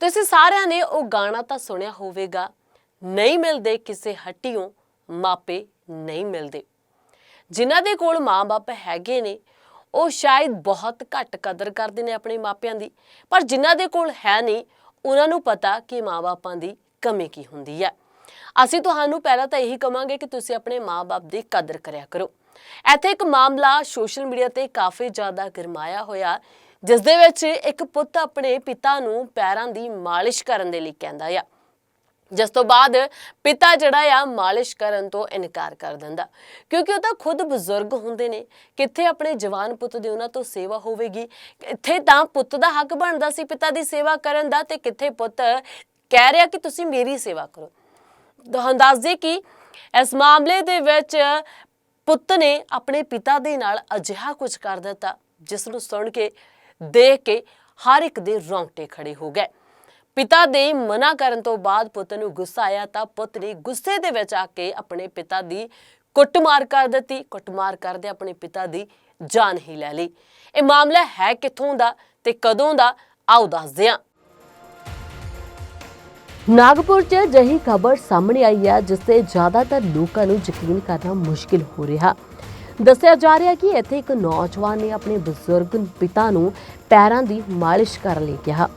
ਤੁਸੀਂ ਸਾਰਿਆਂ ਨੇ ਉਹ ਗਾਣਾ ਤਾਂ ਸੁਣਿਆ ਹੋਵੇਗਾ। ਨਹੀਂ ਮਿਲਦੇ ਕਿਸੇ ਹੱਟੀਓਂ, ਮਾਪੇ ਨਹੀਂ ਮਿਲਦੇ। ਜਿਨ੍ਹਾਂ ਦੇ ਕੋਲ ਮਾਂ-ਬਾਪ ਹੈਗੇ ਨੇ, ਉਹ ਸ਼ਾਇਦ ਬਹੁਤ ਘੱਟ ਕਦਰ ਕਰਦੇ ਨੇ ਆਪਣੇ ਮਾਪਿਆਂ ਦੀ, ਪਰ ਜਿਨ੍ਹਾਂ ਦੇ ਕੋਲ ਹੈ ਨਹੀਂ, ਉਹਨਾਂ ਨੂੰ ਪਤਾ ਕਿ ਮਾਂ-ਬਾਪਾਂ ਦੀ ਕਮੀ ਕੀ ਹੁੰਦੀ ਹੈ। ਅਸੀਂ ਤੁਹਾਨੂੰ ਪਹਿਲਾਂ ਤਾਂ ਇਹੀ ਕਵਾਂਗੇ ਕਿ ਤੁਸੀਂ ਆਪਣੇ ਮਾਂ-ਬਾਪ ਦੀ ਕਦਰ ਕਰਿਆ ਕਰੋ। ਇੱਥੇ ਇੱਕ ਮਾਮਲਾ ਸੋਸ਼ਲ ਮੀਡੀਆ ਤੇ ਕਾਫੀ ਜ਼ਿਆਦਾ ਗਰਮਾਇਆ ਹੋਇਆ ਜਿਸ ਦੇ ਵਿੱਚ ਇੱਕ ਪੁੱਤ ਆਪਣੇ ਪਿਤਾ ਨੂੰ ਪੈਰਾਂ ਦੀ ਮਾਲਿਸ਼ ਕਰਨ ਦੇ ਲਈ ਕਹਿੰਦਾ ਆ। ਜਿਸ ਤੋਂ ਬਾਅਦ ਪਿਤਾ ਜਿਹੜਾ ਆ ਮਾਲਿਸ਼ ਕਰਨ ਤੋਂ ਇਨਕਾਰ ਕਰ ਦਿੰਦਾ। ਕਿਉਂਕਿ ਉਹ ਤਾਂ ਖੁਦ ਬਜ਼ੁਰਗ ਹੁੰਦੇ ਨੇ। ਕਿੱਥੇ ਆਪਣੇ ਜਵਾਨ ਪੁੱਤ ਦੀ ਉਹਨਾਂ ਤੋਂ ਸੇਵਾ ਹੋਵੇਗੀ? ਇੱਥੇ ਤਾਂ ਪੁੱਤ ਦਾ ਹੱਕ ਬਣਦਾ ਸੀ ਪਿਤਾ ਦੀ ਸੇਵਾ ਕਰਨ ਦਾ ਤੇ ਕਿੱਥੇ ਪੁੱਤ ਕਹਿ ਰਿਹਾ ਕਿ ਤੁਸੀਂ ਮੇਰੀ ਸੇਵਾ ਕਰੋ। ਤੁਹਾਨੂੰ ਦੱਸ ਦਈਏ ਕਿ ਇਸ ਮਾਮਲੇ ਦੇ ਵਿੱਚ ਪੁੱਤ ਨੇ ਆਪਣੇ ਪਿਤਾ ਦੇ ਨਾਲ ਅਜਿਹਾ ਕੁਝ ਕਰ ਦਿੱਤਾ, ਜਿਸ ਨੂੰ ਸੁਣ ਕੇ ਦੇਖ ਕੇ ਹਰ ਇੱਕ ਦੇ ਰੋਂਗਟੇ ਖੜੇ ਹੋ ਗਏ। ਪਿਤਾ ਦੇ ਮਨਾ ਕਰਨ ਤੋਂ ਬਾਅਦ ਪੁੱਤ ਨੂੰ ਗੁੱਸਾ ਆਇਆ ਤਾਂ ਪੁੱਤ ਨੇ ਗੁੱਸੇ ਦੇ ਵਿੱਚ ਆ ਕੇ ਆਪਣੇ ਪਿਤਾ ਦੀ ਕੁੱਟਮਾਰ ਕਰ ਦਿੱਤੀ। ਕੁੱਟਮਾਰ ਕਰਦੇ ਆਪਣੇ ਪਿਤਾ ਦੀ ਜਾਨ ਹੀ ਲੈ ਲਈ। ਇਹ ਮਾਮਲਾ ਹੈ ਕਿੱਥੋਂ ਦਾ ਤੇ ਕਦੋਂ ਦਾ? ਆਓ ਦੱਸਦੇ ਹਾਂ। ਨਾਗਪੁਰ 'ਚ ਜਹੀ ਖਬਰ ਸਾਹਮਣੇ ਆਈ ਹੈ, ਜਿਸ ਤੇ ਜ਼ਿਆਦਾਤਰ ਲੋਕਾਂ ਨੂੰ ਯਕੀਨ ਕਰਨਾ ਮੁਸ਼ਕਿਲ ਹੋ ਰਿਹਾ। ਦੱਸਿਆ ਜਾ ਰਿਹਾ ਕਿ ਇੱਥੇ ਇੱਕ ਨੌਜਵਾਨ ਨੇ ਆਪਣੇ ਬਜ਼ੁਰਗ ਪਿਤਾ ਨੂੰ ਪੈਰਾਂ ਦੀ ਮਾਲਿਸ਼ ਕਰਨ ਲਈ ਕਿਹਾ।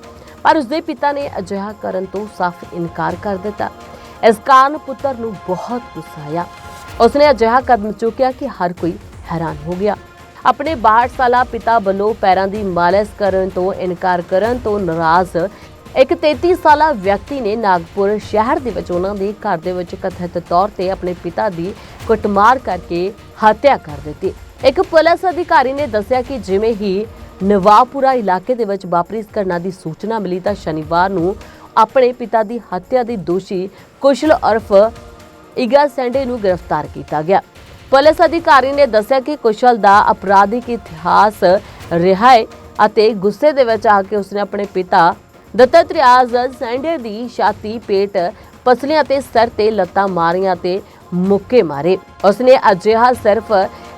ਪਰ ਉਸਦੇ ਪਿਤਾ ਨੇ ਅਜਿਹਾ ਕਰਨ ਤੋਂ ਸਾਫ਼ ਇਨਕਾਰ ਕਰ ਦਿੱਤਾ। ਇਸ ਕਾਰਨ ਪੁੱਤਰ ਨੂੰ ਬਹੁਤ ਗੁੱਸਾ ਆਇਆ। ਉਸਨੇ ਅਜਿਹਾ ਕਦਮ ਚੁੱਕਿਆ ਕਿ ਹਰ ਕੋਈ ਹੈਰਾਨ ਹੋ ਗਿਆ। ਆਪਣੇ 62 ਸਾਲਾ ਪਿਤਾ ਵੱਲੋਂ ਪੈਰਾਂ ਦੀ ਮਾਲਿਸ਼ ਕਰਨ ਤੋਂ ਇਨਕਾਰ ਕਰਨ ਤੋਂ ਨਾਰਾਜ਼ ਇੱਕ 33 ਸਾਲਾ ਵਿਅਕਤੀ ਨੇ ਨਾਗਪੁਰ ਸ਼ਹਿਰ ਦੇ ਵਿੱਚ ਉਹਨਾਂ ਦੇ ਘਰ ਦੇ ਵਿੱਚ ਕਥਿਤ ਤੌਰ ਤੇ ਆਪਣੇ ਪਿਤਾ ਦੀ ਕੁੱਟਮਾਰ ਕਰਕੇ ਹੱਤਿਆ ਕਰ ਦਿੱਤੀ। ਇੱਕ ਪੁਲਿਸ ਅਧਿਕਾਰੀ ਨੇ ਦੱਸਿਆ ਕਿ ਜਿਵੇਂ ਹੀ ਨਵਾਪੁਰਾ ਇਲਾਕੇ ਦੇ ਵਿੱਚ ਵਾਪਰੀ ਇਸ ਘਟਨਾ ਦੀ ਸੂਚਨਾ ਮਿਲੀ ਤਾਂ ਸ਼ਨੀਵਾਰ ਨੂੰ ਆਪਣੇ ਪਿਤਾ ਦੀ ਹੱਤਿਆ ਦੀ ਦੋਸ਼ੀ ਕੁਸ਼ਲ ਉਰਫ ਇਗਾ ਸੈਂਡੇ ਨੂੰ ਗ੍ਰਿਫਤਾਰ ਕੀਤਾ ਗਿਆ। ਪੁਲਿਸ ਅਧਿਕਾਰੀ ਨੇ ਦੱਸਿਆ ਕਿ ਕੁਸ਼ਲ ਦਾ ਅਪਰਾਧਿਕ ਇਤਿਹਾਸ ਰਿਹਾ ਹੈ ਅਤੇ ਗੁੱਸੇ ਦੇ ਵਿੱਚ ਆ ਕੇ ਉਸਨੇ ਆਪਣੇ ਪਿਤਾ ਦਤਤ੍ਰਿਆਜ਼ ਸੈਂਡੇ ਦੀ ਛਾਤੀ, ਪੇਟ, ਪਸਲੀਆਂ ਤੇ ਸਿਰ ਤੇ ਲੱਤਾਂ ਮਾਰੀਆਂ ਤੇ ਮੁੱਕੇ ਮਾਰੇ। ਉਸਨੇ ਅਜਿਹਾ ਸਿਰਫ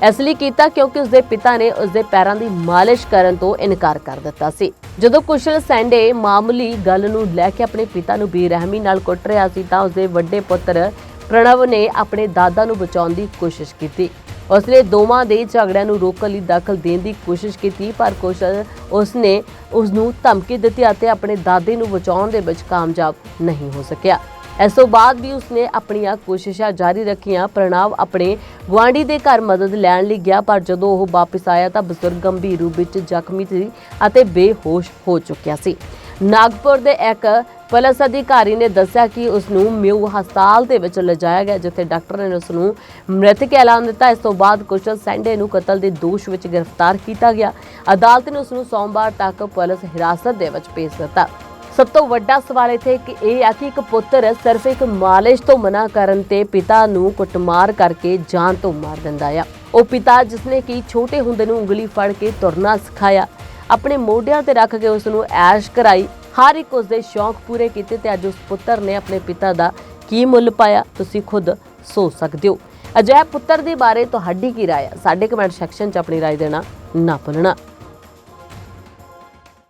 ਇਸ ਲਈ ਕੀਤਾ ਕਿਉਂਕਿ ਉਸਦੇ ਪਿਤਾ ਨੇ ਉਸਦੇ ਪੈਰਾਂ ਦੀ ਮਾਲਿਸ਼ ਕਰਨ ਤੋਂ ਇਨਕਾਰ ਕਰ ਦਿੱਤਾ ਸੀ। ਜਦੋਂ ਕੁਸ਼ਲ ਸੈਂਡੇ ਮਾਮੂਲੀ ਗੱਲ ਨੂੰ ਲੈ ਕੇ ਆਪਣੇ ਪਿਤਾ ਨੂੰ ਬੇਰਹਿਮੀ ਨਾਲ ਕੁੱਟ ਰਿਹਾ ਸੀ ਤਾਂ ਉਸਦੇ ਵੱਡੇ ਪੁੱਤਰ ਪ੍ਰਣਵ ਨੇ ਆਪਣੇ ਦਾਦਾ ਨੂੰ ਬਚਾਉਣ ਦੀ ਕੋਸ਼ਿਸ਼ ਕੀਤੀ। ਉਸਨੇ ਦੋਵਾਂ ਦੇ ਝਗੜਿਆਂ ਨੂੰ ਰੋਕਣ ਲਈ ਦਖਲ ਦੇਣ ਦੀ ਕੋਸ਼ਿਸ਼ ਕੀਤੀ, ਪਰ ਕੁਸ਼ਲ ਉਸਨੇ ਉਸ ਨੂੰ ਧਮਕੀ ਦਿੱਤੀ ਅਤੇ ਆਪਣੇ ਦਾਦੇ ਨੂੰ ਬਚਾਉਣ ਦੇ ਵਿੱਚ ਕਾਮਯਾਬ ਨਹੀਂ ਹੋ ਸਕਿਆ। ਇਸ ਤੋਂ ਬਾਅਦ ਵੀ ਉਸਨੇ ਆਪਣੀਆਂ ਕੋਸ਼ਿਸ਼ਾਂ ਜਾਰੀ ਰੱਖੀਆਂ। ਪ੍ਰਣਾਵ ਆਪਣੇ ਗੁਆਂਢੀ ਦੇ ਘਰ ਮਦਦ ਲੈਣ ਲਈ ਗਿਆ, ਪਰ ਜਦੋਂ ਉਹ ਵਾਪਸ ਆਇਆ ਤਾਂ ਬਜ਼ੁਰਗ ਗੰਭੀਰ ਰੂਪ ਵਿੱਚ ਜ਼ਖਮੀ ਸੀ ਅਤੇ ਬੇਹੋਸ਼ ਹੋ ਚੁੱਕਿਆ ਸੀ। ਨਾਗਪੁਰ ਦੇ ਇੱਕ ਪੁਲਿਸ ਅਧਿਕਾਰੀ ਨੇ ਦੱਸਿਆ ਕਿ ਉਸ ਨੂੰ ਮਿਊ ਹਸਪਤਾਲ ਦੇ ਵਿੱਚ ਲਿਜਾਇਆ ਗਿਆ, ਜਿੱਥੇ ਡਾਕਟਰ ਨੇ ਉਸ ਨੂੰ ਮ੍ਰਿਤਕ ਐਲਾਨ ਦਿੱਤਾ। ਇਸ ਤੋਂ ਬਾਅਦ ਕੁਸ਼ਲ ਸੈਂਡੇ ਨੂੰ ਕਤਲ ਦੇ ਦੋਸ਼ ਵਿੱਚ ਗ੍ਰਿਫਤਾਰ ਕੀਤਾ ਗਿਆ। ਅਦਾਲਤ ਨੇ ਉਸ ਨੂੰ ਸੋਮਵਾਰ ਤੱਕ ਪੁਲਿਸ ਹਿਰਾਸਤ ਦੇ ਵਿੱਚ ਭੇਜ ਦਿੱਤਾ। ਸਭ ਤੋਂ ਵੱਡਾ ਸਵਾਲ ਇੱਥੇ ਕਿ ਇਹ ਹੈ ਕਿ ਇੱਕ ਪੁੱਤਰ ਸਿਰਫ ਇੱਕ ਮਾਲਿਸ਼ ਤੋਂ ਮਨਾ ਕਰਨ ਤੇ ਪਿਤਾ ਨੂੰ ਕੁੱਟਮਾਰ ਕਰਕੇ ਜਾਨ ਤੋਂ ਮਾਰ ਦਿੰਦਾ ਆ। ਉਹ ਪਿਤਾ ਜਿਸਨੇ ਕਿ ਛੋਟੇ ਹੁੰਦੇ ਨੂੰ ਉਂਗਲੀ ਫੜ ਕੇ ਤੁਰਨਾ ਸਿਖਾਇਆ, ਆਪਣੇ ਮੋਢਿਆਂ ਤੇ ਰੱਖ ਕੇ ਉਸ ਨੂੰ ਐਸ਼ ਕਰਾਈ। ਹਰ ਇੱਕ ਉਸ ਦੇ ਸ਼ੌਂਕ ਪੂਰੇ ਕੀਤੇ ਤੇ ਅੱਜ ਉਸ ਪੁੱਤਰ ਨੇ ਆਪਣੇ ਪਿਤਾ ਦਾ ਕੀ ਮੁੱਲ ਪਾਇਆ, ਤੁਸੀਂ ਖੁਦ ਸੋਚ ਸਕਦੇ ਹੋ। ਅਜਿਹੇ ਪੁੱਤਰ ਦੇ ਬਾਰੇ ਤੁਹਾਡੀ ਕੀ ਰਾਏ ਹੈ ਸਾਡੇ ਕਮੈਂਟ ਸੈਕਸ਼ਨ 'ਚ ਆਪਣੀ ਰਾਏ ਦੇਣਾ ਨਾ ਭੁੱਲਣਾ।